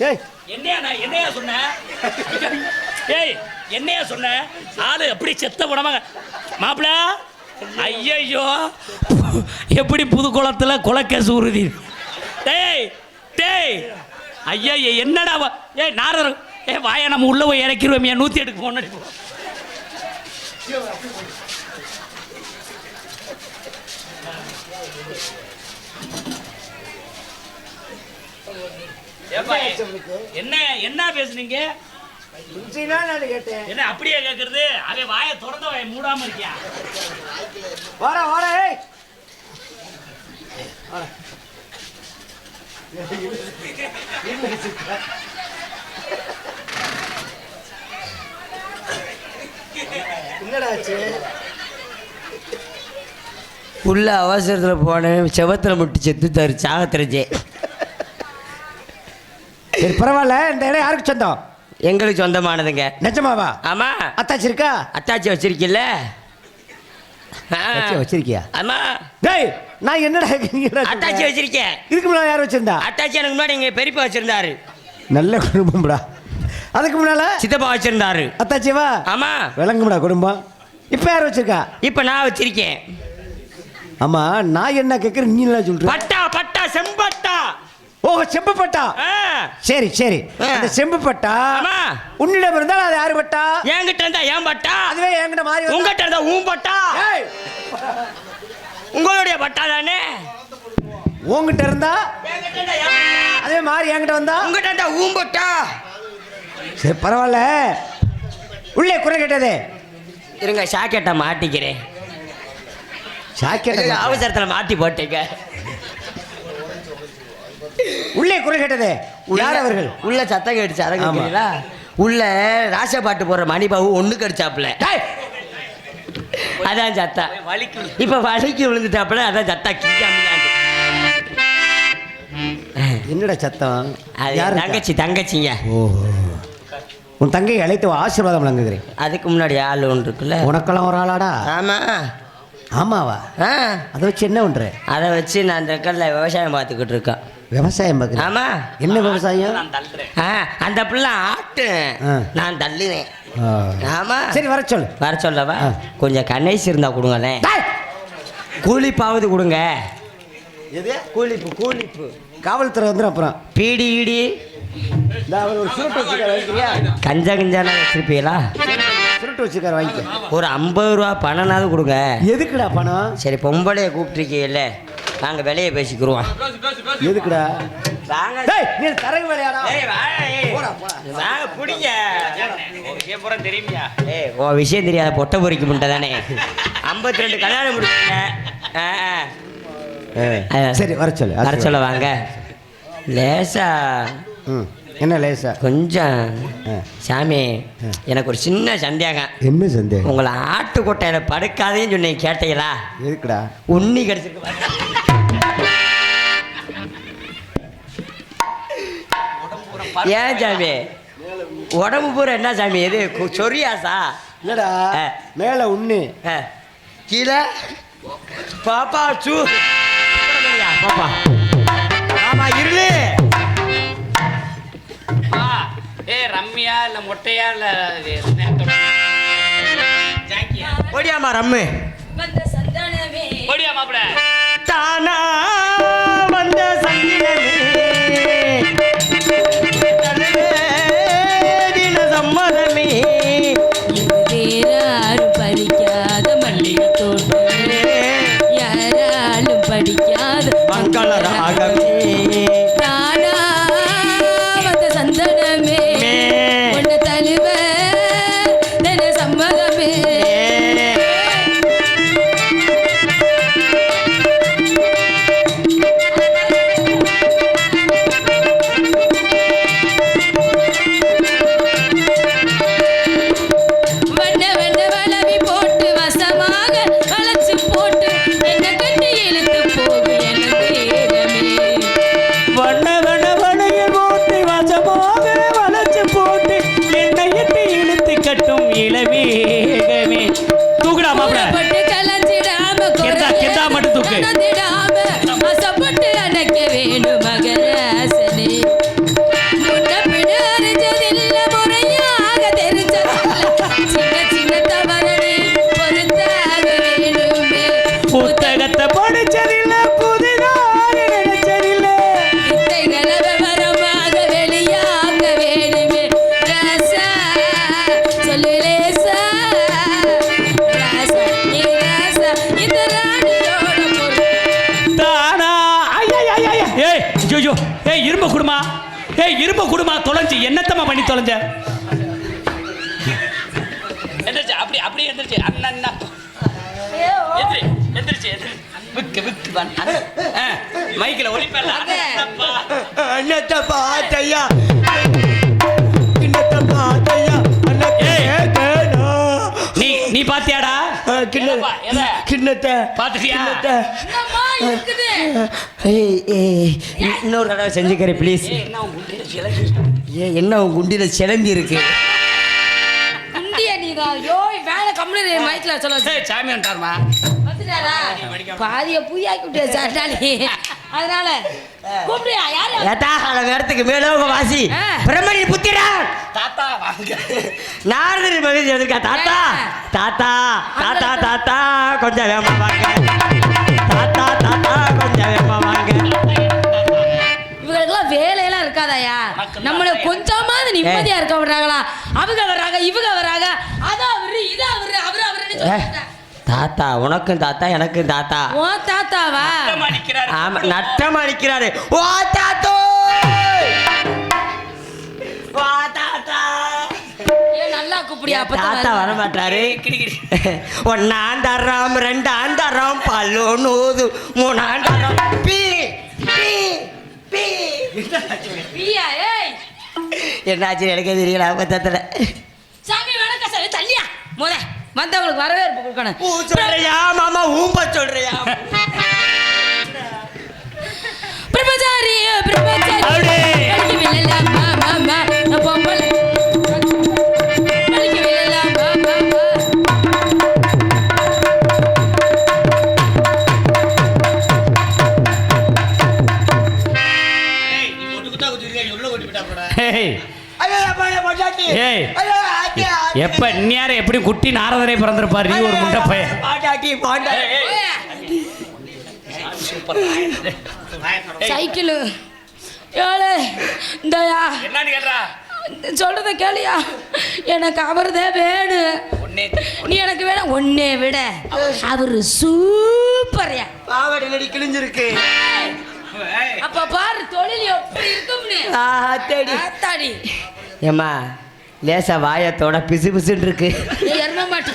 ஏய். என்னையா நான் என்னையா சொன்னேன் ஏய் என்னையா சொன்னேன் ஆளு எப்படி செத்த படமா மாப்பிள ஐயையோ. எப்படி புது குளத்துல குளக்கேசு உறுதி டேய் டேய். ஐயா என்னடா வ- ஏய் நாரர் ஏ வாயை நம்ம உள்ள போய் இறக்கிடுவோம் என் நூற்றி எட்டுக்கு ஃபோன் அடிப்போம். என்ன என்ன பேசுனீங்க? இன்சினா நான் கேட்டேன். என்ன அப்படியே கேக்குறது? அவன் வாயை திறந்த வாயை மூடாம இருக்கியா? வாடா வாடா ஏய்! என்னடா ஆச்சு? உள்ள அவசரத்தில் போனேன் செவத்தில் முட்டி செத்து தரு சாகத்திரஜே சரி பரவாயில்ல. இந்த இடம் யாருக்கு சொந்தம்? எங்களுக்கு சொந்தமானதுங்க. நிஜமாவா? ஆமா. அத்தாச்சி இருக்கா? அத்தாச்சி வச்சிருக்கில்ல? வச்சிருக்கியா? ஆமா. டேய் நான் என்னடா. அத்தாச்சி வச்சிருக்கேன். இதுக்கு முன்னாடி யார் வச்சிருந்தா? அத்தாச்சி எனக்கு முன்னாடி எங்க பெரியப்பா வச்சிருந்தாரு. நல்ல குடும்பம்டா. அதுக்கு முன்னால? சித்தப்பா வச்சிருந்தாரு. அத்தாச்சிவா? ஆமா. விளங்கும்டா குடும்பம். இப்போ யார் வச்சிருக்கா? இப்ப நான் வச்சிருக்கேன். ஆமா நான் என்ன கேட்குறேன் நீ என்ன சொல்ற. பட்டா பட்டா செம்பட்டா ஓ செம்பு பட்டா. ஆ. சரி சரி. அந்த செம்பு பட்டா ஆமா. உன்னிடம் இருந்தால் அது யாரு பட்டா? என்கிட்ட இருந்தா ஏன் பட்டா? அதுவே என்கிட்ட மாறி உங்ககிட்ட இருந்தா ஊன் பட்டா? ஏய், உங்களுடைய பட்டா தானே? உன்கிட்ட இருந்தா? அதே மாறி என்கிட்ட வந்தா? உங்ககிட்ட இருந்தா ஊன் பட்டா? சரி பரவாயில்ல. உள்ளே குறை கேட்டதே. இருங்க சாக்கெட்டை மாட்டிக்கிறேன். சாக்கெட்ட அவசரத்துல மாட்டி போட்டீங்க. உள்ளே குறை கேட்டதே. யார் அவர்கள்? உள்ள சத்தம் கேட்டுச்சு அதை கேட்குறீங்களா உள்ள ராச பாட்டு போடுற மணிபாபு ஒண்ணு கடிச்சாப்புல. அதான் சத்தா வலிக்கு. இப்ப வலிக்கு விழுந்துட்டாப்புல அதான் சத்தா கிக்காமிக்காண்டு என்னடா சத்தம்? யார் இருக்கா? தங்கச்சி தங்கச்சிங்க. ஓ உன் தங்கை அழைத்து ஆசீர்வாதம் வழங்குகிறேன். அதுக்கு முன்னாடி ஆள் ஒன்று இருக்குல்ல? உனக்கெல்லாம் ஒரு ஆளாடா? ஆமா. ஆமாவா? ஆ. அதை வச்சு என்ன பண்ற? அதை வச்சு நான் அந்த கடல விவசாயம் பார்த்துக்கிட்டு இருக்கேன். விவசாயம் பார்க்குறேன். ஆமா. என்ன விவசாயம்? ஆ அந்த பிள்ளை ஆட்டு. ஆ. நான் தள்ளுவேன். ஆமா. சரி வர சொல்லு. வர சொல்லவா. கொஞ்சம் கணேசி இருந்தா கொடுங்களேன். கூலிப்பாவது கொடுங்க. எது? Cool lip cool lip. காவல்துறை வந்துடும் அப்புறம். பீடி ஈடி. கஞ்சா கிஞ்சானா வச்சிருப்பீங்களா? சுருட்டு வச்சுக்கார் வாங்கிக்க. ஒரு ஐம்பது ரூபா பணம்னாவது கொடுங்க. எதுக்குடா பணம்? சரி பொம்பளைய கூப்பிட்டுருக்கீங்கல்ல. நாங்கள் விலையை பேசிக்கிருவோம். எதுக்குடா? நீ தரகு வேலையாடா பிடிங்க. தெரியுமியா? உன் விஷயம் தெரியாத பொட்டை பொறிக்க முட்டை தானே? ஐம்பத்தி ரெண்டு கல்யாணம் முடிச்சுங்க சரி வர சொல்லு வர சொல்ல. வாங்க. லேசா. ம் என்ன லேசா? கொஞ்சம். சாமி எனக்கு ஒரு சின்ன சந்தேகம். என்ன சந்தேகம்? உங்களை ஆட்டுக்கொட்டையில படுக்காதேன்னு சொன்னீங்க கேட்டீங்களா? எதுக்குடா? உண்ணி கிடைச்சிருக்கு. ஏன் சாமி? உடம்பு பூரா என்ன சாமி கு- சொரியாசா ஆ. மேல உண்ணு. கீழே. பாப்பா சூ. பாப்பா. ஆமா இருளு. ஏ ரம்யா இல்ல மொட்டையா இல்ல இது ஓடியாமா ரம்மு. வந்த சந்தானமே. ஓடியா மாப்பிள? தானா வந்த சங்கிலமே இளவேகமே. தூக்குடா மாப்பிள்ள ஐயோ ஏய் இரும்ப குடுமா? ஏய் இரும்ப குடுமா தொலைஞ்சு. என்னத்தம்மா பண்ணி தொலைஞ்ச? எந்திரிச்சு அப்படி அப்படி எந்திரிச்சு. அண்ணா அண்ணா. எந்திரி எந்திரிச்சு எந்திரி. விக்கு விக்கு வா மைக்கில் ஒளிப்பேன் அண்ணத்தை பார்த்தையா கிண்ணத்தை பார்த்தையா ஏய். கேட்கணும் நீ நீ பாத்தியாடா? கிண்ணத்தை பாத்துட்டியா? இன்னொரு தடவை செஞ்சுக்கிறேன் ப்ளீஸ் ஏய், என்ன உன் குண்டில சிலந்தி? ஏ என்ன உன் குண்டில சிலந்தி இருக்கு? நேரத்துக்கு மேலே உங்க வாசி. பிரம்மணி புத்திரா? தாத்தா வாங்க. நாரதரி மகிழ்ச்சி தாத்தா? தாத்தா தாத்தா தாத்தா கொஞ்சம் வாங்க. தாத்தா தாத்தா கொஞ்சம் வேகமா வாங்க. வேலையெல்லாம் இருக்காதாயா? நம்மள கொஞ்சமாவது நிம்மதியா இருக்க விடுறாங்களா? அவங்க வர்றாங்க இவங்க வர்றாங்க அதான் அவரு இது அவரு அவரு சொல்லிட்டு தாத்தா உனக்கும் தாத்தா எனக்கும் தாத்தா. ஓ தாத்தாவா? ஆமா நட்டமா அடிக்கிறாரு ஓ தாத்தோ! கூப்பிடியா தாத்தா வர மாட்டாரு ஒன்னாந்தாரம் ரெண்டாந்தாரம் பல்லு நூது மூணாந்தாரம் பீ பீ பீ பிரியா ஏய் என்னாச்சு எனக்கே தெரியல பத்தத்துல சாமி வணக்கம் சாமி தள்ளியா முத வந்தவங்களுக்கு வரவேற்பு கொடுக்கணும் ஊ சொல்றியா மாமா ஊம்ப சொல்றியா பிரம்மச்சாரி பிரம்மச்சாரி எப்ப இந்நேரம் எப்படி குட்டி நாரதரை பிறந்திருப்பாரு? நீ ஒரு முண்டை பையன். சைக்கிளு. ஏழு. இந்தயா. என்னன்னு கேட்டா? சொல்றத கேளியா. எனக்கு அவர்தான் வேணும் ஒன்னே நீ எனக்கு வேணும் ஒன்னே விட. அவரு சூப்பர்யா. பாவாடை நடி கிழிஞ்சிருக்கு. அப்ப பாரு தொழில் எப்படி இருக்கும்னு. ஆத்தாடி ஆத்தாடி. ஏம்மா லேசா வாயத்தோட பிசு பிசுன்னு இருக்கு நீ எரும மாட்டு